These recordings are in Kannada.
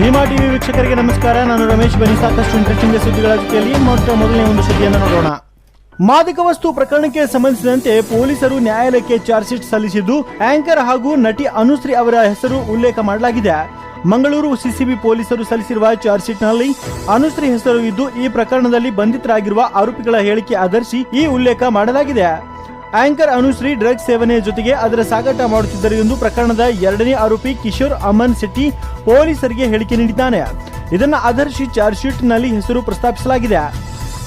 Bhima TV ವೀಕ್ಷಕರಿಗೆ ನಮಸ್ಕಾರ. ನಾನು ರಮೇಶ್ ಬನ್ನಿ. ಸಾಕಷ್ಟು ಇಂಟ್ರೆಸ್ಟಿಂಗ್ ಸುದ್ದಿಗಳ ಜೊತೆಯಲ್ಲಿ ಮೊಟ್ಟ ಮೊದಲನೇ ಒಂದು ಸುದ್ದಿಯನ್ನು ನೋಡೋಣ. ಮಾದಕ ವಸ್ತು ಪ್ರಕರಣಕ್ಕೆ ಸಂಬಂಧಿಸಿದಂತೆ ಪೊಲೀಸರು ನ್ಯಾಯಾಲಯಕ್ಕೆ ಚಾರ್ಜ್ ಶೀಟ್ ಸಲ್ಲಿಸಿದ್ದು, ಆಂಕರ್ ಹಾಗೂ ನಟಿ ಅನುಶ್ರೀ ಅವರ ಹೆಸರು ಉಲ್ಲೇಖ ಮಾಡಲಾಗಿದೆ. ಮಂಗಳೂರು ಸಿಸಿಬಿ ಪೊಲೀಸರು ಸಲ್ಲಿಸಿರುವ ಚಾರ್ಜ್ ಶೀಟ್ನಲ್ಲಿ ಅನುಶ್ರೀ ಹೆಸರು ಇದ್ದು, ಈ ಪ್ರಕರಣದಲ್ಲಿ ಬಂಧಿತರಾಗಿರುವ ಆರೋಪಿಗಳ ಹೇಳಿಕೆ ಆಧರಿಸಿ ಈ ಉಲ್ಲೇಖ ಮಾಡಲಾಗಿದೆ. ಆಂಕರ್ ಅನುಶ್ರೀ ಡ್ರಗ್ಸ್ ಸೇವನೆ ಜೊತೆಗೆ ಅದರ ಸಾಗಾಟ ಮಾಡುತ್ತಿದ್ದರು ಎಂದು ಪ್ರಕರಣದ ಎರಡನೇ ಆರೋಪಿ ಕಿಶೋರ್ ಅಮನ್ ಶೆಟ್ಟಿ ಪೊಲೀಸರಿಗೆ ಹೇಳಿಕೆ ನೀಡಿದ್ದಾನೆ. ಇದನ್ನು ಆಧರಿಸಿ ಚಾರ್ಜ್ ಶೀಟ್ನಲ್ಲಿ ಹೆಸರು ಪ್ರಸ್ತಾಪಿಸಲಾಗಿದೆ.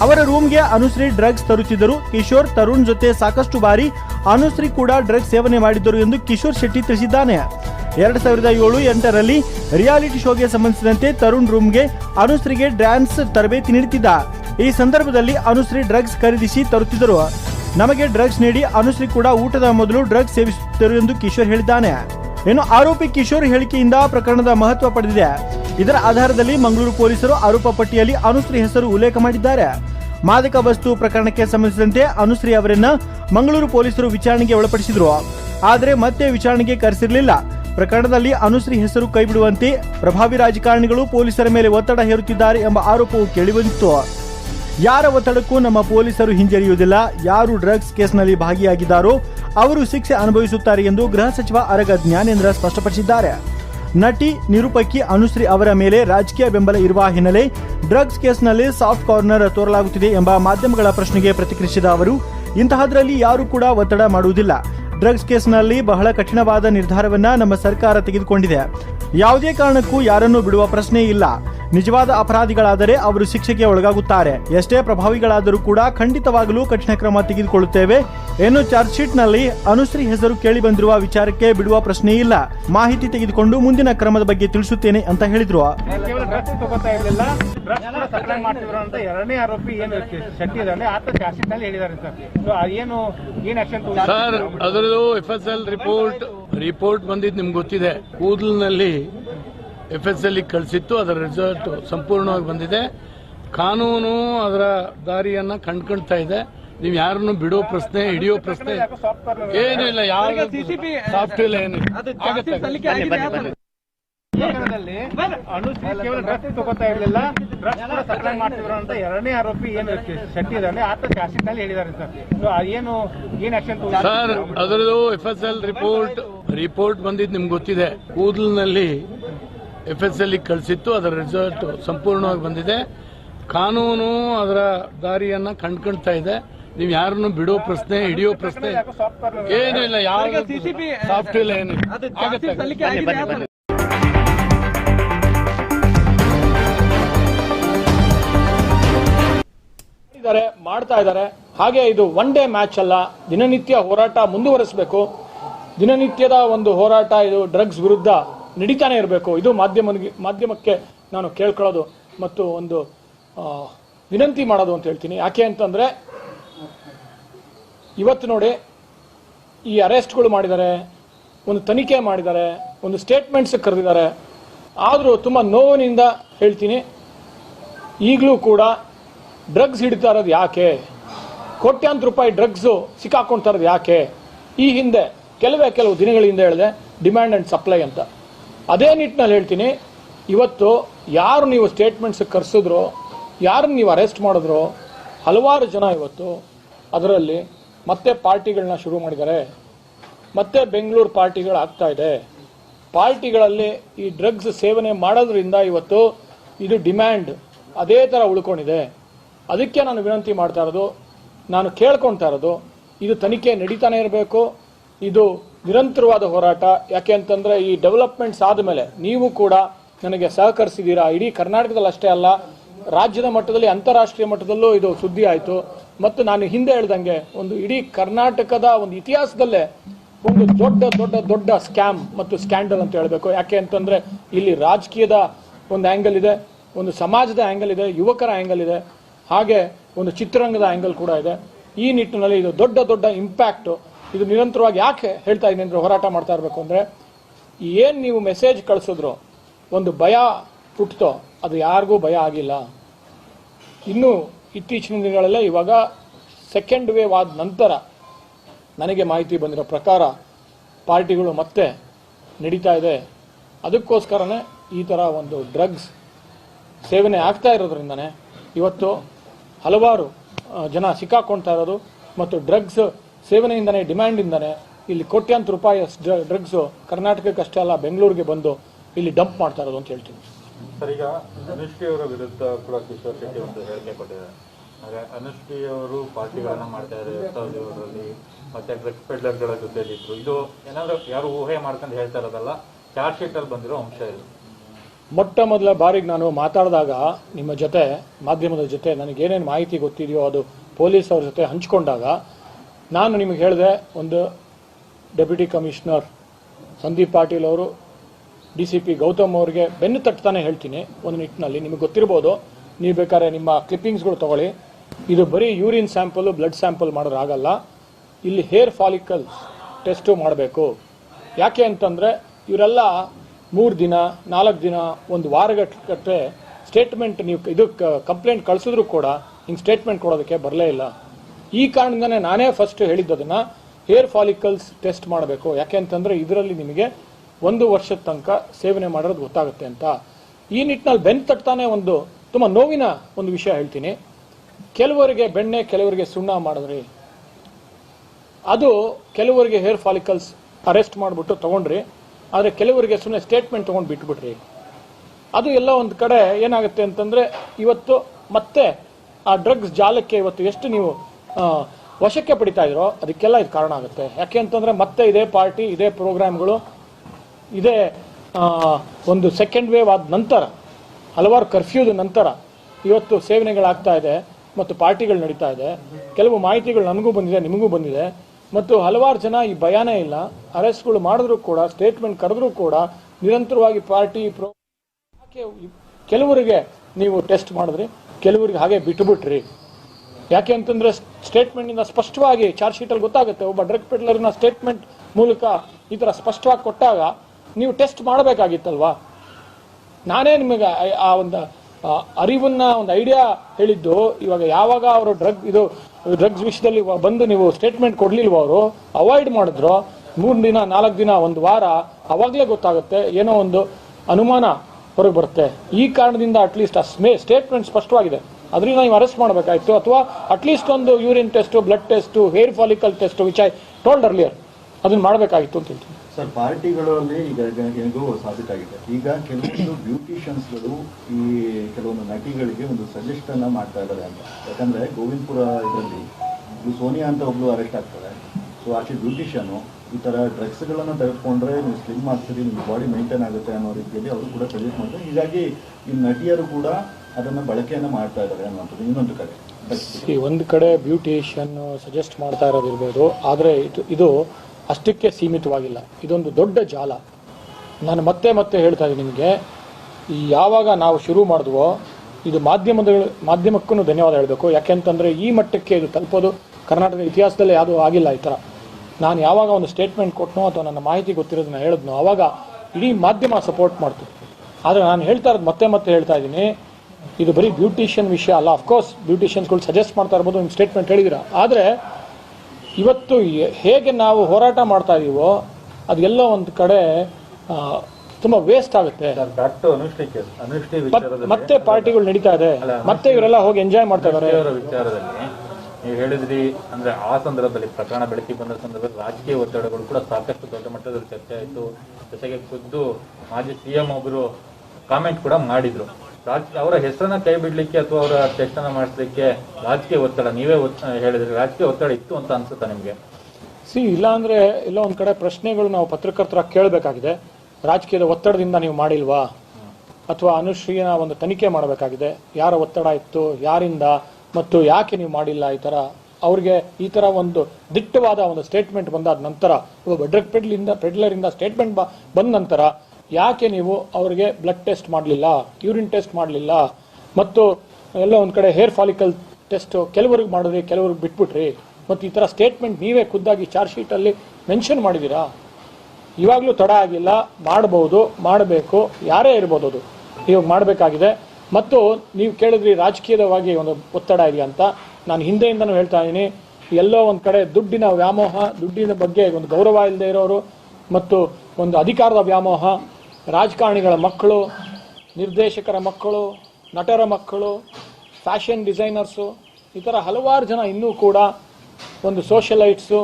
ಅವರ ರೂಮ್ಗೆ ಅನುಶ್ರೀ ಡ್ರಗ್ಸ್ ತರುತ್ತಿದ್ದರು. ಕಿಶೋರ್ ತರುಣ್ ಜೊತೆ ಸಾಕಷ್ಟು ಬಾರಿ ಅನುಶ್ರೀ ಕೂಡ ಡ್ರಗ್ಸ್ ಸೇವನೆ ಮಾಡಿದ್ದರು ಎಂದು ಕಿಶೋರ್ ಶೆಟ್ಟಿ ತಿಳಿಸಿದ್ದಾನೆ. ಎರಡ್ ಸಾವಿರದ ಏಳು ಎಂಟರಲ್ಲಿ ರಿಯಾಲಿಟಿ ಶೋಗೆ ಸಂಬಂಧಿಸಿದಂತೆ ತರುಣ್ ರೂಮ್ಗೆ ಅನುಶ್ರೀಗೆ ಡ್ಯಾನ್ಸ್ ತರಬೇತಿ ನೀಡುತ್ತಿದ್ದ. ಈ ಸಂದರ್ಭದಲ್ಲಿ ಅನುಶ್ರೀ ಡ್ರಗ್ಸ್ ಖರೀದಿಸಿ ತರುತ್ತಿದ್ದರು. ನಮಗೆ ಡ್ರಗ್ಸ್ ನೀಡಿ ಅನುಶ್ರೀ ಕೂಡ ಊಟದ ಮೊದಲು ಡ್ರಗ್ಸ್ ಸೇವಿಸುತ್ತಿದ್ದರು ಎಂದು ಕಿಶೋರ್ ಹೇಳಿದ್ದಾನೆ. ಇನ್ನು ಆರೋಪಿ ಕಿಶೋರ್ ಹೇಳಿಕೆಯಿಂದ ಪ್ರಕರಣದ ಮಹತ್ವ ಪಡೆದಿದೆ. ಇದರ ಆಧಾರದಲ್ಲಿ ಮಂಗಳೂರು ಪೊಲೀಸರು ಆರೋಪ ಪಟ್ಟಿಯಲ್ಲಿ ಅನುಶ್ರೀ ಹೆಸರು ಉಲ್ಲೇಖ ಮಾಡಿದ್ದಾರೆ. ಮಾದಕ ವಸ್ತು ಪ್ರಕರಣಕ್ಕೆ ಸಂಬಂಧಿಸಿದಂತೆ ಅನುಶ್ರೀ ಅವರನ್ನ ಮಂಗಳೂರು ಪೊಲೀಸರು ವಿಚಾರಣೆಗೆ ಒಳಪಡಿಸಿದ್ರು. ಆದರೆ ಮತ್ತೆ ವಿಚಾರಣೆಗೆ ಕರೆಸಿರಲಿಲ್ಲ. ಪ್ರಕರಣದಲ್ಲಿ ಅನುಶ್ರೀ ಹೆಸರು ಕೈಬಿಡುವಂತೆ ಪ್ರಭಾವಿ ರಾಜಕಾರಣಿಗಳು ಪೊಲೀಸರ ಮೇಲೆ ಒತ್ತಡ ಹೇರುತ್ತಿದ್ದಾರೆ ಎಂಬ ಆರೋಪವು ಕೇಳಿಬಂದಿತ್ತು ಯಾರ ಒತ್ತಡಕ್ಕೂ ನಮ್ಮ ಪೊಲೀಸರು ಹಿಂಜರಿಯುವುದಿಲ್ಲ. ಯಾರು ಡ್ರಗ್ಸ್ ಕೇಸ್ನಲ್ಲಿ ಭಾಗಿಯಾಗಿದ್ದಾರೋ ಅವರು ಶಿಕ್ಷೆ ಅನುಭವಿಸುತ್ತಾರೆ ಎಂದು ಗೃಹ ಸಚಿವ ಅರಗ ಜ್ಞಾನೇಂದ್ರ ಸ್ಪಷ್ಟಪಡಿಸಿದ್ದಾರೆ. ನಟಿ ನಿರೂಪಕಿ ಅನುಶ್ರೀ ಅವರ ಮೇಲೆ ರಾಜಕೀಯ ಬೆಂಬಲ ಇರುವ ಹಿನ್ನೆಲೆ ಡ್ರಗ್ಸ್ ಕೇಸ್ನಲ್ಲಿ ಸಾಫ್ಟ್ ಕಾರ್ನರ್ ತೋರಲಾಗುತ್ತಿದೆ ಎಂಬ ಮಾಧ್ಯಮಗಳ ಪ್ರಶ್ನೆಗೆ ಪ್ರತಿಕ್ರಿಯಿಸಿದ ಅವರು, ಇಂತಹದರಲ್ಲಿ ಯಾರೂ ಕೂಡ ಒತ್ತಡ ಮಾಡುವುದಿಲ್ಲ. ಡ್ರಗ್ಸ್ ಕೇಸ್ನಲ್ಲಿ ಬಹಳ ಕಠಿಣವಾದ ನಿರ್ಧಾರವನ್ನ ನಮ್ಮ ಸರ್ಕಾರ ತೆಗೆದುಕೊಂಡಿದೆ. ಯಾವುದೇ ಕಾರಣಕ್ಕೂ ಯಾರನ್ನು ಬಿಡುವ ಪ್ರಶ್ನೆ ಇಲ್ಲ. ನಿಜವಾದ ಅಪರಾಧಿಗಳಾದರೆ ಅವರು ಶಿಕ್ಷೆಗೆ ಒಳಗಾಗುತ್ತಾರೆ. ಎಷ್ಟೇ ಪ್ರಭಾವಿಗಳಾದರೂ ಕೂಡ ಖಂಡಿತವಾಗಲೂ ಕಠಿಣ ಕ್ರಮ ತೆಗೆದುಕೊಳ್ಳುತ್ತೇವೆ. ಏನು ಚಾರ್ಜ್ ಶೀಟ್ನಲ್ಲಿ ಅನುಶ್ರೀ ಹೆಸರು ಕೇಳಿ ಬಂದಿರುವ ವಿಚಾರಕ್ಕೆ ಬಿಡುವ ಪ್ರಶ್ನೆ ಇಲ್ಲ. ಮಾಹಿತಿ ತೆಗೆದುಕೊಂಡು ಮುಂದಿನ ಕ್ರಮದ ಬಗ್ಗೆ ತಿಳಿಸುತ್ತೇನೆ ಅಂತ ಹೇಳಿದ್ರು. ಡ್ರಗ್ಸ್ ತಗೋತಾ ಇರಲಿಲ್ಲ. ಡ್ರಗ್ಸ್ ಸಪ್ಲೈ ಮಾಡ್ತಿದ್ರು ಅಂತ ಎರಡನೇ ಆರೋಪಿ ಏನು ಶೆಟ್ಟಿ ಇದ್ದಾನೆ ಆತ ಚಾರ್ಜ್ನಲ್ಲಿ ಹೇಳಿದ್ದಾರೆ ಸರ್. ಸೊ ಏನು ಏನ್ ಆಕ್ಷನ್ ಸರ್ ಅದರದ್ದು F S L report report ಬಂದಿದ್ದು ನಿಮ್ಗೆ ಗೊತ್ತಿದೆ. ಕೂದಲಿನಲ್ಲಿ ಎಫ್ ಎಸ್ ಎಲ್ ಕಳಿಸಿತ್ತು ಅದರ ರಿಸಲ್ಟ್ ಸಂಪೂರ್ಣವಾಗಿ ಬಂದಿದೆ. ಕಾನೂನು ಅದರ ದಾರಿಯನ್ನ ಕಂಡ್ಕೊಳ್ತಾ ಇದೆ. ನೀವು ಯಾರನ್ನು ಬಿಡೋ ಪ್ರಶ್ನೆ ಹಿಡಿಯೋ ಪ್ರಶ್ನೆ ಏನೂ ಇಲ್ಲ ಯಾವ ಸಾಫ್ಟ್ವೇರ್ ಏನಿಲ್ಲ ಪ್ರಕರಣದಲ್ಲಿ ಅನುಶ್ರೀ ಕೇವಲ ಡ್ರಸ್ ತಗೋತಾ ಇರಲಿಲ್ಲ. ಡ್ರಸ್ ಕೂಡ ಸಪ್ಲೈ ಮಾಡ್ತಿದ್ರು ಅಂತ ಎರಡನೇ ಆರೋಪಿ ಏನು ಶೆಟ್ಟಿ ಇದ್ದಾನೆ. ಆತ ಚಾರ್ಜ್ನಲ್ಲಿ ಹೇಳಿದ್ದಾರೆ ಸರ್. ಸೊ ಏನು ಏನ್ ಆಕ್ಷನ್ ಸರ್ ಅದರದ್ದು F S L report report ಬಂದಿದ್ದು ನಿಮ್ಗೆ ಗೊತ್ತಿದೆ. ಕೂದಲಿನಲ್ಲಿ ಎಫ್ ಎಸ್ ಎಲ್ ಕಳಿಸಿತ್ತು. ಅದರ ರಿಸಲ್ಟ್ ಸಂಪೂರ್ಣವಾಗಿ ಬಂದಿದೆ. ಕಾನೂನು ಅದರ ದಾರಿಯನ್ನ ಕಂಡ್ಕೊಳ್ತಾ ಇದೆ. ನೀವು ಯಾರನ್ನು ಬಿಡೋ ಪ್ರಶ್ನೆ ಹಿಡಿಯೋ ಪ್ರಶ್ನೆ ಏನು ಇಲ್ಲ. ಯಾವ ಸಾಫ್ಟ್ವೇರ್ ಇಲ್ಲ ಇದ್ದಾರೆ ಮಾಡ್ತಾ ಇದ್ದಾರೆ. ಹಾಗೆ ಇದು ಒನ್ ಡೇ ಮ್ಯಾಚ್ ಅಲ್ಲ. ದಿನನಿತ್ಯ ಹೋರಾಟ ಮುಂದುವರಿಸಬೇಕು. ದಿನನಿತ್ಯದ ಒಂದು ಹೋರಾಟ, ಇದು ಡ್ರಗ್ಸ್ ವಿರುದ್ಧ ನಡೀತಾನೆ ಇರಬೇಕು. ಇದು ಮಾಧ್ಯಮ ಮಾಧ್ಯಮಕ್ಕೆ ನಾನು ಕೇಳ್ಕೊಳ್ಳೋದು ಮತ್ತು ಒಂದು ವಿನಂತಿ ಮಾಡೋದು ಅಂತ ಹೇಳ್ತೀನಿ. ಯಾಕೆ ಅಂತಂದ್ರೆ, ಇವತ್ತು ನೋಡಿ, ಈ ಅರೆಸ್ಟ್ಗಳು ಮಾಡಿದ್ದಾರೆ, ಒಂದು ತನಿಖೆ ಮಾಡಿದ್ದಾರೆ, ಒಂದು ಸ್ಟೇಟ್ಮೆಂಟ್ಸ್ ಕರೆದಿದ್ದಾರೆ. ಆದರೂ ತುಂಬ ನೋವಿನಿಂದ ಹೇಳ್ತೀನಿ, ಈಗಲೂ ಕೂಡ ಡ್ರಗ್ಸ್ ಹಿಡಿತಾ ಇರೋದು ಯಾಕೆ? ಕೋಟ್ಯಾಂತರ ರೂಪಾಯಿ ಡ್ರಗ್ಸು ಸಿಕ್ಕಾಕೊಳ್ತಾ ಇರೋದು ಯಾಕೆ? ಈ ಹಿಂದೆ ಕೆಲವೇ ಕೆಲವು ದಿನಗಳ ಹಿಂದೆ ಹೇಳಿದೆ, ಡಿಮ್ಯಾಂಡ್ ಆ್ಯಂಡ್ ಸಪ್ಲೈ ಅಂತ. ಅದೇ ನಿಟ್ಟಿನಲ್ಲಿ ಹೇಳ್ತೀನಿ, ಇವತ್ತು ಯಾರು ನೀವು ಸ್ಟೇಟ್ಮೆಂಟ್ಸ್ ಕರೆಸಿದ್ರು ಯಾರನ್ನು ನೀವು ಅರೆಸ್ಟ್ ಮಾಡಿದ್ರು, ಹಲವಾರು ಜನ ಇವತ್ತು ಅದರಲ್ಲಿ ಮತ್ತೆ ಪಾರ್ಟಿಗಳನ್ನ ಶುರು ಮಾಡಿದ್ದಾರೆ. ಮತ್ತೆ ಬೆಂಗಳೂರು ಪಾರ್ಟಿಗಳು ಆಗ್ತಾ ಇದೆ. ಪಾರ್ಟಿಗಳಲ್ಲಿ ಈ ಡ್ರಗ್ಸ್ ಸೇವನೆ ಮಾಡೋದ್ರಿಂದ ಇವತ್ತು ಇದು ಡಿಮ್ಯಾಂಡ್, ಅದೇ ಥರ ಉಳ್ಕೊಂಡಿದೆ. ಅದಕ್ಕೆ ನಾನು ವಿನಂತಿ ಮಾಡ್ತಾ ಇರೋದು, ನಾನು ಕೇಳ್ಕೊಳ್ತಾ ಇರೋದು, ಇದು ತನಿಖೆ ನಡೀತಾನೆ ಇರಬೇಕು, ಇದು ನಿರಂತರವಾದ ಹೋರಾಟ, ಯಾಕೆ ಅಂತಂದ್ರೆ ಈ ಡೆವಲಪ್ಮೆಂಟ್ಸ್ ಆದಮೇಲೆ ನೀವು ಕೂಡ ನನಗೆ ಸಹಕರಿಸಿದ್ದೀರಾ, ಇಡೀ ಕರ್ನಾಟಕದಲ್ಲಿ ಅಷ್ಟೇ ಅಲ್ಲ, ರಾಜ್ಯದ ಮಟ್ಟದಲ್ಲಿ, ಅಂತಾರಾಷ್ಟ್ರೀಯ ಮಟ್ಟದಲ್ಲೂ ಇದು ಸುದ್ದಿ ಆಯಿತು. ಮತ್ತು ನಾನು ಹಿಂದೆ ಹೇಳ್ದಂಗೆ ಒಂದು ಇಡೀ ಕರ್ನಾಟಕದ ಒಂದು ಇತಿಹಾಸದಲ್ಲೇ ಒಂದು ದೊಡ್ಡ ದೊಡ್ಡ ದೊಡ್ಡ ಸ್ಕ್ಯಾಮ್ ಮತ್ತು ಸ್ಕ್ಯಾಂಡಲ್ ಅಂತ ಹೇಳಬೇಕು. ಯಾಕೆ ಅಂತಂದ್ರೆ ಇಲ್ಲಿ ರಾಜಕೀಯದ ಒಂದು ಆ್ಯಂಗಲ್ ಇದೆ, ಒಂದು ಸಮಾಜದ ಆ್ಯಂಗಲ್ ಇದೆ, ಯುವಕರ ಆ್ಯಂಗಲ್ ಇದೆ. ಹಾಗೆ ಒಂದು ಚಿತ್ರರಂಗದ ಆ್ಯಂಗಲ್ ಕೂಡ ಇದೆ. ಈ ನಿಟ್ಟಿನಲ್ಲಿ ಇದು ದೊಡ್ಡ ದೊಡ್ಡ ಇಂಪ್ಯಾಕ್ಟು ಇದು ನಿರಂತರವಾಗಿ ಯಾಕೆ ಹೇಳ್ತಾ ಇದ್ದೀನಿ ಅಂದರೆ ಹೋರಾಟ ಮಾಡ್ತಾ ಇರಬೇಕು ಅಂದರೆ ಏನು ನೀವು ಮೆಸೇಜ್ ಕಳಿಸಿದ್ರು ಒಂದು ಭಯ ಹುಟ್ಟಿತೋ ಅದು ಯಾರಿಗೂ ಭಯ ಆಗಿಲ್ಲ. ಇನ್ನೂ ಇತ್ತೀಚಿನ ದಿನಗಳಲ್ಲೇ ಇವಾಗ ಸೆಕೆಂಡ್ ವೇವ್ ಆದ ನಂತರ ನನಗೆ ಮಾಹಿತಿ ಬಂದಿರೋ ಪ್ರಕಾರ ಪಾರ್ಟಿಗಳು ಮತ್ತೆ ನಡೀತಾ ಇದೆ. ಅದಕ್ಕೋಸ್ಕರನೇ ಈ ಥರ ಒಂದು ಡ್ರಗ್ಸ್ ಸೇವನೆ ಆಗ್ತಾ ಇರೋದ್ರಿಂದನೇ ಇವತ್ತು ಹಲವಾರು ಜನ ಸಿಕ್ಕಾಕೊಳ್ತಾ ಇರೋದು ಮತ್ತು ಡ್ರಗ್ಸ್ ಸೇವನೆಯಿಂದನೇ ಡಿಮ್ಯಾಂಡಿಂದನೇ ಇಲ್ಲಿ ಕೋಟ್ಯಾಂತರ ರೂಪಾಯಿ ಡ್ರಗ್ಸು ಕರ್ನಾಟಕಕ್ಕಷ್ಟೇ ಅಲ್ಲ, ಬೆಂಗಳೂರಿಗೆ ಬಂದು ಇಲ್ಲಿ ಡಂಪ್ ಮಾಡ್ತಾ ಇರೋದು ಅಂತ ಹೇಳ್ತೀನಿ. ಸರ್, ಈಗ ಅನುಷ್ಠಿ ಅವರ ವಿರುದ್ಧ ಕೂಡ ಕಿಶೋರ್ ಶೆಟ್ಟಿ ಒಂದು ಹೇಳಿಕೆ ಕೊಟ್ಟಿದ್ದಾರೆ. ಅಂದ್ರೆ ಅನುಶ್ರೀ ಅವರು ಪಾರ್ಟಿಗಳನ್ನ ಮಾಡ್ತಾ ಇದ್ದಾರೆ ಮತ್ತೆ ಡ್ರಗ್ಸ್ ಪೆಡ್ಲರ್ಗಳ ಜೊತೆಯಲ್ಲಿ ಇದ್ರು ಇದು ಏನಾದ್ರು ಯಾರು ಊಹೆ ಮಾಡ್ಕೊಂಡು ಹೇಳ್ತಾ ಇರೋದಲ್ಲ ಚಾರ್ಜ್ ಅಲ್ಲಿ ಬಂದಿರೋ ಅಂಶ ಇದು. ಮೊಟ್ಟ ಮೊದಲ ಬಾರಿಗೆ ನಾನು ಮಾತಾಡಿದಾಗ ನಿಮ್ಮ ಜೊತೆ, ಮಾಧ್ಯಮದ ಜೊತೆ ನನಗೇನೇನು ಮಾಹಿತಿ ಗೊತ್ತಿದೆಯೋ ಅದು ಪೊಲೀಸ್ ಅವ್ರ ಜೊತೆ ಹಂಚ್ಕೊಂಡಾಗ ನಾನು ನಿಮಗೆ ಹೇಳಿದೆ, ಒಂದು ಡೆಪ್ಯೂಟಿ ಕಮಿಷನರ್ ಸಂದೀಪ್ ಪಾಟೀಲ್ ಅವರು, ಡಿ ಸಿ ಪಿ ಗೌತಮ್ ಅವರಿಗೆ ಬೆನ್ನು ತಟ್ತಾನೆ ಹೇಳ್ತೀನಿ. ಒಂದು ನಿಟ್ಟಿನಲ್ಲಿ ನಿಮಗೆ ಗೊತ್ತಿರ್ಬೋದು, ನೀವು ಬೇಕಾದ್ರೆ ನಿಮ್ಮ ಕ್ಲಿಪ್ಪಿಂಗ್ಸ್ಗಳು ತಗೊಳ್ಳಿ. ಇದು ಬರೀ ಯೂರಿನ್ ಸ್ಯಾಂಪಲ್, ಬ್ಲಡ್ ಸ್ಯಾಂಪಲ್ ಮಾಡೋರಾಗಲ್ಲ ಆಗಲ್ಲ ಇಲ್ಲಿ ಹೇರ್ ಫಾಲಿಕಲ್ಸ್ ಟೆಸ್ಟು ಮಾಡಬೇಕು. ಯಾಕೆ ಅಂತಂದರೆ ಇವರೆಲ್ಲ ಮೂರು ದಿನ, ನಾಲ್ಕು ದಿನ, ಒಂದು ವಾರಗಟ್ಟೆ ಸ್ಟೇಟ್ಮೆಂಟ್ ನೀವು ಇದು ಕಂಪ್ಲೇಂಟ್ ಕಳಿಸಿದ್ರು ಕೂಡ ಹಿಂಗೆ ಸ್ಟೇಟ್ಮೆಂಟ್ ಕೊಡೋದಕ್ಕೆ ಬರಲೇ ಇಲ್ಲ. ಈ ಕಾರಣದಿಂದನೇ ನಾನೇ ಫಸ್ಟ್ ಹೇಳಿದ್ದದನ್ನು ಹೇರ್ ಫಾಲಿಕಲ್ಸ್ ಟೆಸ್ಟ್ ಮಾಡಬೇಕು. ಯಾಕೆ ಅಂತಂದ್ರೆ ಇದರಲ್ಲಿ ನಿಮಗೆ ಒಂದು ವರ್ಷದ ತನಕ ಸೇವನೆ ಮಾಡೋದು ಗೊತ್ತಾಗುತ್ತೆ ಅಂತ. ಈ ನಿಟ್ಟಿನಲ್ಲಿ ಬೆನ್ ತಟ್ತಾನೆ ಒಂದು ತುಂಬ ನೋವಿನ ಒಂದು ವಿಷಯ ಹೇಳ್ತೀನಿ. ಕೆಲವರಿಗೆ ಬೆಣ್ಣೆ, ಕೆಲವರಿಗೆ ಸುಣ್ಣ ಮಾಡಿದ್ರಿ ಅದು ಕೆಲವರಿಗೆ ಹೇರ್ ಫಾಲಿಕಲ್ಸ್ ಅರೆಸ್ಟ್ ಮಾಡಿಬಿಟ್ಟು ತಗೊಂಡ್ರಿ ಆದರೆ ಕೆಲವರಿಗೆ ಸುಮ್ಮನೆ ಸ್ಟೇಟ್ಮೆಂಟ್ ತೊಗೊಂಡು ಬಿಟ್ಬಿಟ್ರಿ ಅದು ಎಲ್ಲ ಒಂದು ಕಡೆ ಏನಾಗುತ್ತೆ ಅಂತಂದರೆ ಇವತ್ತು ಮತ್ತೆ ಆ ಡ್ರಗ್ಸ್ ಜಾಲಕ್ಕೆ ಇವತ್ತು ಎಷ್ಟು ನೀವು ವಶಕ್ಕೆ ಪಡಿತಾ ಇದ್ರೋ ಅದಕ್ಕೆಲ್ಲ ಇದು ಕಾರಣ ಆಗುತ್ತೆ. ಯಾಕೆ ಅಂತಂದರೆ ಮತ್ತೆ ಇದೇ ಪಾರ್ಟಿ ಇದೇ ಪ್ರೋಗ್ರಾಮ್ಗಳು ಇದೇ ಒಂದು ಸೆಕೆಂಡ್ ವೇವ್ ಆದ ನಂತರ, ಹಲವಾರು ಕರ್ಫ್ಯೂದ ನಂತರ ಇವತ್ತು ಸೇವನೆಗಳಾಗ್ತಾ ಇದೆ ಮತ್ತು ಪಾರ್ಟಿಗಳು ನಡೀತಾ ಇದೆ. ಕೆಲವು ಮಾಹಿತಿಗಳು ನನಗೂ ಬಂದಿದೆ, ನಿಮಗೂ ಬಂದಿದೆ. ಮತ್ತು ಹಲವಾರು ಜನ ಈ ಭಯಾನೇ ಇಲ್ಲ. ಅರೆಸ್ಟ್ಗಳು ಮಾಡಿದ್ರು ಕೂಡ ಸ್ಟೇಟ್ಮೆಂಟ್ ಕರೆದ್ರೂ ಕೂಡ ನಿರಂತರವಾಗಿ ಪಾರ್ಟಿ ಪ್ರೋ ಕೆಲವರಿಗೆ ನೀವು ಟೆಸ್ಟ್ ಮಾಡಿದ್ರಿ, ಕೆಲವರಿಗೆ ಹಾಗೆ ಬಿಟ್ಟುಬಿಟ್ರಿ. ಯಾಕೆ ಅಂತಂದ್ರೆ ಸ್ಟೇಟ್ಮೆಂಟ್ ಇಂದ ಸ್ಪಷ್ಟವಾಗಿ ಚಾರ್ಜ್ ಶೀಟ್ ಅಲ್ಲಿ ಗೊತ್ತಾಗುತ್ತೆ, ಒಬ್ಬ ಡ್ರಗ್ ಪೆಡ್ಲರ್ನ ಸ್ಟೇಟ್ಮೆಂಟ್ ಮೂಲಕ ಈ ಥರ ಸ್ಪಷ್ಟವಾಗಿ ಕೊಟ್ಟಾಗ ನೀವು ಟೆಸ್ಟ್ ಮಾಡಬೇಕಾಗಿತ್ತಲ್ವಾ? ನಾನೇ ನಿಮಗೆ ಆ- ಒಂದು ಅರಿವನ್ನ, ಒಂದು ಐಡಿಯಾ ಹೇಳಿದ್ದು, ಇವಾಗ ಯಾವಾಗ ಅವರು ಡ್ರಗ್ ಇದು ಡ್ರಗ್ಸ್ ವಿಷಯದಲ್ಲಿ ಬಂದು ನೀವು ಸ್ಟೇಟ್ಮೆಂಟ್ ಕೊಡ್ಲಿಲ್ವ ಅವರು ಅವಾಯ್ಡ್ ಮಾಡಿದ್ರು, ಮೂರು ದಿನ, ನಾಲ್ಕು ದಿನ, ಒಂದು ವಾರ, ಅವಾಗಲೇ ಗೊತ್ತಾಗುತ್ತೆ, ಏನೋ ಒಂದು ಅನುಮಾನ ಹೊರಗೆ ಬರುತ್ತೆ. ಈ ಕಾರಣದಿಂದ ಅಟ್ಲೀಸ್ಟ್ ಆ ಸ್ಮೇ ಸ್ಟೇಟ್ಮೆಂಟ್ ಸ್ಪಷ್ಟವಾಗಿದೆ. ಅದರಿಂದ ನೀವು ಅರೆಸ್ಟ್ ಮಾಡಬೇಕಾಯಿತು, ಅಥವಾ ಅಟ್ಲೀಸ್ಟ್ ಒಂದು urine test blood test hair follicle test which I told earlier ಅದನ್ನು ಮಾಡಬೇಕಾಗಿತ್ತು ಅಂತ ಹೇಳ್ತೀನಿ. ಸರ್, ಪಾರ್ಟಿಗಳಲ್ಲಿ ಈಗ ಹೇಗೂ ಸಾಬೀತಾಗಿದೆ. ಈಗ ಕೆಲವೊಂದು ಬ್ಯೂಟಿಷಿಯನ್ಸ್ಗಳು ಈ ಕೆಲವೊಂದು ನಟಿಗಳಿಗೆ ಒಂದು ಸಜೆಸ್ಟ್ ಅನ್ನ ಮಾಡ್ತಾ ಇದ್ದಾರೆ ಅಂತ. ಯಾಕಂದ್ರೆ ಗೋವಿಂದಪುರ ಇದರಲ್ಲಿ ಇದು ಸೋನಿಯಾ ಅಂತ ಒಬ್ಳು ಅರೆಸ್ಟ್ ಆಗ್ತಾರೆ. ಸೊ ಆಚೆ ಬ್ಯೂಟಿಷಿಯನು, ಈ ತರ ಡ್ರಗ್ಸ್ಗಳನ್ನು ತೆಗೆದುಕೊಂಡ್ರೆ ನೀವು ಸ್ಲಿಮ್ ಆಗ್ತೀರಿ ನಿಮ್ಮ ಬಾಡಿ ಮೈಂಟೈನ್ ಆಗುತ್ತೆ ಅನ್ನೋ ರೀತಿಯಲ್ಲಿ ಅವರು ಕೂಡ ಸಜೆಸ್ಟ್ ಮಾಡ್ತಾರೆ. ಹೀಗಾಗಿ ಈ ನಟಿಯರು ಕೂಡ ಅದನ್ನ ಬಳಕೆಯನ್ನು ಮಾಡ್ತಾ ಇದ್ದಾರೆ ಅನ್ನುವಂಥದ್ದು ಇನ್ನೊಂದು ಕಡೆ. ಒಂದು ಕಡೆ ಬ್ಯೂಟಿಷಿಯನ್ ಸಜೆಸ್ಟ್ ಮಾಡ್ತಾ ಇರೋದಿರ್ಬೋದು. ಆದರೆ ಇದು ಇದು ಅಷ್ಟಕ್ಕೆ ಸೀಮಿತವಾಗಿಲ್ಲ. ಇದೊಂದು ದೊಡ್ಡ ಜಾಲ. ನಾನು ಮತ್ತೆ ಮತ್ತೆ ಹೇಳ್ತಾ ಇದ್ದೀನಿ ನಿಮಗೆ ಯಾವಾಗ ನಾವು ಶುರು ಮಾಡಿದ್ವೋ, ಇದು ಮಾಧ್ಯಮದ ಮಾಧ್ಯಮಕ್ಕೂ ಧನ್ಯವಾದ ಹೇಳಬೇಕು. ಯಾಕೆಂತಂದರೆ ಈ ಮಟ್ಟಕ್ಕೆ ಇದು ತಲುಪೋದು ಕರ್ನಾಟಕದ ಇತಿಹಾಸದಲ್ಲೇ ಯಾವುದೂ ಆಗಿಲ್ಲ ಈ ಥರ. ನಾನು ಯಾವಾಗ ಒಂದು ಸ್ಟೇಟ್ಮೆಂಟ್ ಕೊಟ್ಟನೋ ಅಥವಾ ನನ್ನ ಮಾಹಿತಿ ಗೊತ್ತಿರೋದನ್ನ ಹೇಳಿದ್ನೋ ಆವಾಗ ಇಡೀ ಮಾಧ್ಯಮ ಸಪೋರ್ಟ್ ಮಾಡ್ತು. ಆದರೆ ನಾನು ಹೇಳ್ತಾ ಇರೋದು ಮತ್ತೆ ಮತ್ತೆ ಹೇಳ್ತಾ ಇದ್ದೀನಿ. ಇದು ಬರೀ ಬ್ಯೂಟಿಷಿಯನ್ ವಿಷಯ ಅಲ್ಲ. ಅಫ್ಕೋರ್ಸ್ ಬ್ಯೂಟಿಷಿಯನ್ಸ್ಗಳು ಸಜೆಸ್ಟ್ ಮಾಡ್ತಾ ಇರ್ಬೋದು ಒಂದು ಸ್ಟೇಟ್ಮೆಂಟ್ ಹೇಳಿದಿರ ಆದರೆ ಇವತ್ತು ಹೇಗೆ ನಾವು ಹೋರಾಟ ಮಾಡ್ತಾ ಇದೀವೋ ಅದೆಲ್ಲ ಒಂದು ಕಡೆ ತುಂಬಾ ವೇಸ್ಟ್ ಆಗುತ್ತೆ. ಮತ್ತೆ ಪಾರ್ಟಿಗಳು ನಡೀತಾ ಇದೆ. ಮತ್ತೆ ಇವರೆಲ್ಲ ಹೋಗಿ ಎಂಜಾಯ್ ಮಾಡ್ತಾ ಇದ್ದಾರೆ ಅವರ ವಿಚಾರದಲ್ಲಿ ನೀವು ಹೇಳಿದ್ರಿ ಅಂದ್ರೆ ಆ ಸಂದರ್ಭದಲ್ಲಿ ಪ್ರಕರಣ ಬೆಳಕಿಗೆ ಬಂದ ಸಂದರ್ಭದಲ್ಲಿ ರಾಜಕೀಯ ಒತ್ತಡಗಳು ಕೂಡ ಸಾಕಷ್ಟು ದೊಡ್ಡ ಮಟ್ಟದಲ್ಲಿ ಚರ್ಚೆ ಆಯಿತು. ಜೊತೆಗೆ ಖುದ್ದು ಮಾಜಿ ಸಿಎಂ ಒಬ್ಬರು ಕಾಮೆಂಟ್ ಕೂಡ ಮಾಡಿದ್ರು. ರಾಜ ಅವರ ಹೆಸರನ್ನ ಕೈ ಬಿಡ್ಲಿಕ್ಕೆ ಅಥವಾ ಅವರ ಅನ್ನ ಮಾಡಿಸ್ಲಿಕ್ಕೆ ರಾಜಕೀಯ ಒತ್ತಡ, ನೀವೇ ಹೇಳಿದ್ರಿ, ರಾಜಕೀಯ ಒತ್ತಡ ಇತ್ತು ಅಂತ ಅನ್ಸುತ್ತಾ ನಿಮ್ಗೆ? ಸಿ, ಇಲ್ಲ ಅಂದ್ರೆ ಇಲ್ಲ, ಒಂದ್ ಕಡೆ ಪ್ರಶ್ನೆಗಳು ನಾವು ಪತ್ರಕರ್ತರ ಕೇಳಬೇಕಾಗಿದೆ. ರಾಜಕೀಯದ ಒತ್ತಡದಿಂದ ನೀವು ಮಾಡಿಲ್ವಾ? ಅಥವಾ ಅನುಶ್ರೀನ ಒಂದು ತನಿಖೆ ಮಾಡಬೇಕಾಗಿದೆ. ಯಾರ ಒತ್ತಡ ಇತ್ತು, ಯಾರಿಂದ, ಮತ್ತು ಯಾಕೆ ನೀವು ಮಾಡಿಲ್ಲ ಈ ತರ? ಅವ್ರಿಗೆ ಈ ತರ ಒಂದು ದಿಟ್ಟವಾದ ಒಂದು ಸ್ಟೇಟ್ಮೆಂಟ್ ಬಂದಾದ ನಂತರ, ಒಬ್ಬ ಡ್ರಗ್ ಪೆಡ್ಲಿಂದ ಪೆಡ್ಲರಿಂದ ಸ್ಟೇಟ್ಮೆಂಟ್ ಬಂದ ನಂತರ ಯಾಕೆ ನೀವು ಅವರಿಗೆ ಬ್ಲಡ್ ಟೆಸ್ಟ್ ಮಾಡಲಿಲ್ಲ ಯೂರಿನ್ ಟೆಸ್ಟ್ ಮಾಡಲಿಲ್ಲ, ಮತ್ತು ಎಲ್ಲ ಒಂದು ಕಡೆ ಹೇರ್ ಫಾಲಿಕಲ್ ಟೆಸ್ಟ್ ಕೆಲವರಿಗೆ ಮಾಡಿದ್ರಿ ಕೆಲವ್ರಿಗೆ ಬಿಟ್ಬಿಟ್ರಿ, ಮತ್ತು ಈ ಥರ ಸ್ಟೇಟ್ಮೆಂಟ್ ನೀವೇ ಖುದ್ದಾಗಿ ಚಾರ್ಜ್ ಶೀಟಲ್ಲಿ ಮೆನ್ಷನ್ ಮಾಡಿದ್ದೀರಾ ಇವಾಗಲೂ ತಡ ಆಗಿಲ್ಲ ಮಾಡಬಹುದು ಮಾಡಬೇಕು, ಯಾರೇ ಇರ್ಬೋದು ಅದು. ಇವಾಗ ಮಾಡಬೇಕಾಗಿದೆ. ಮತ್ತು ನೀವು ಕೇಳಿದ್ರಿ ರಾಜಕೀಯದವಾಗಿ ಒಂದು ಒತ್ತಡ ಇದೆಯಾ ಅಂತ. ನಾನು ಹಿಂದೆಯಿಂದನೂ ಹೇಳ್ತಾ ಇದ್ದೀನಿ, ಎಲ್ಲೋ ಒಂದು ಕಡೆ ದುಡ್ಡಿನ ವ್ಯಾಮೋಹ, ದುಡ್ಡಿನ ಬಗ್ಗೆ ಒಂದು ಗೌರವ ಇಲ್ಲದೆ ಇರೋರು, ಮತ್ತು ಒಂದು ಅಧಿಕಾರದ ವ್ಯಾಮೋಹ ರಾಜಕಾರಣಿಗಳ ಮಕ್ಕಳು, ನಿರ್ದೇಶಕರ ಮಕ್ಕಳು, ನಟರ ಮಕ್ಕಳು, ಫ್ಯಾಷನ್ ಡಿಸೈನರ್ಸು, ಈ ಥರ ಹಲವಾರು ಜನ ಇನ್ನೂ ಕೂಡ ಒಂದು ಸೋಷಲೈಟ್ಸು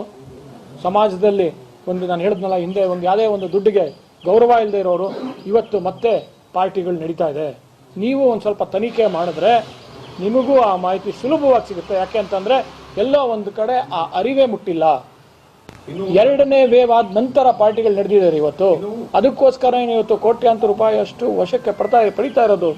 ಸಮಾಜದಲ್ಲಿ ಒಂದು ನಾನು ಹೇಳಿದ್ನಲ್ಲ, ಹಿಂದೆ ಒಂದು ಯಾವುದೇ ಒಂದು ದುಡ್ಡಿಗೆ ಗೌರವ ಇಲ್ಲದೆ ಇರೋರು ಇವತ್ತು ಮತ್ತೆ ಪಾರ್ಟಿಗಳು ನಡೀತಾ ಇದೆ. ನೀವು ಒಂದು ಸ್ವಲ್ಪ ತನಿಖೆ ಮಾಡಿದ್ರೆ ನಿಮಗೂ ಆ ಮಾಹಿತಿ ಸುಲಭವಾಗಿ ಸಿಗುತ್ತೆ. ಯಾಕೆ ಅಂತಂದರೆ ಎಲ್ಲೋ ಒಂದು ಕಡೆ ಆ ಅರಿವೇ ಮುಟ್ಟಿಲ್ಲ. ಎರಡನೇ ವೇವ್ ಆದ ನಂತರ ಪಾರ್ಟಿಗಳು ನಡೆದಿದ್ದಾರೆ ಇವತ್ತು. ಅದಕ್ಕೋಸ್ಕರ ಇವತ್ತು ಕೋಟ್ಯಾಂತರ ರೂಪಾಯಿ ಅಷ್ಟು ವಶಕ್ಕೆ ಪಡ್ತಾ ಪಡಿತಾ ಇರೋದು?